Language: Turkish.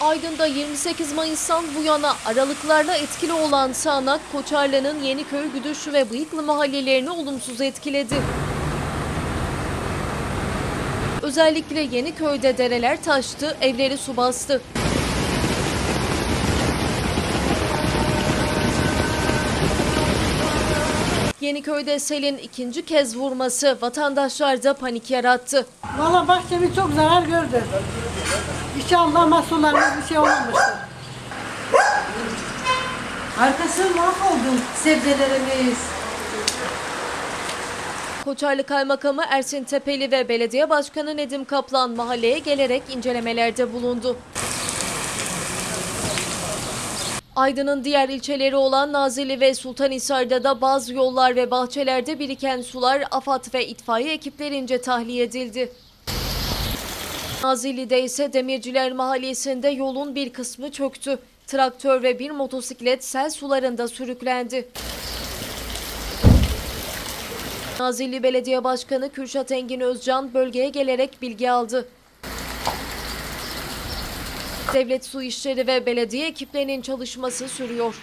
Aydın'da 28 Mayıs'tan bu yana aralıklarla etkili olan sağanak Koçarlı'nın Yeniköy, Güdüş ve Bıyıklı mahallelerini olumsuz etkiledi. Özellikle Yeniköy'de dereler taştı, evleri su bastı. Yeniköy'de selin ikinci kez vurması vatandaşlarda panik yarattı. Valla bahçemiz çok zarar gördü. İnşallah mahsullarımız bir şey olmamıştır. Arkası mahvoldu sebzelerimiz. Koçarlı Kaymakamı Ersin Tepeli ve Belediye Başkanı Nedim Kaplan mahalleye gelerek incelemelerde bulundu. Aydın'ın diğer ilçeleri olan Nazilli ve Sultanhisar'da da bazı yollar ve bahçelerde biriken sular AFAD ve itfaiye ekiplerince tahliye edildi. Nazilli'de ise Demirciler Mahallesi'nde yolun bir kısmı çöktü. Traktör ve bir motosiklet sel sularında sürüklendi. Nazilli Belediye Başkanı Kürşat Engin Özcan bölgeye gelerek bilgi aldı. Devlet Su İşleri ve belediye ekiplerinin çalışması sürüyor.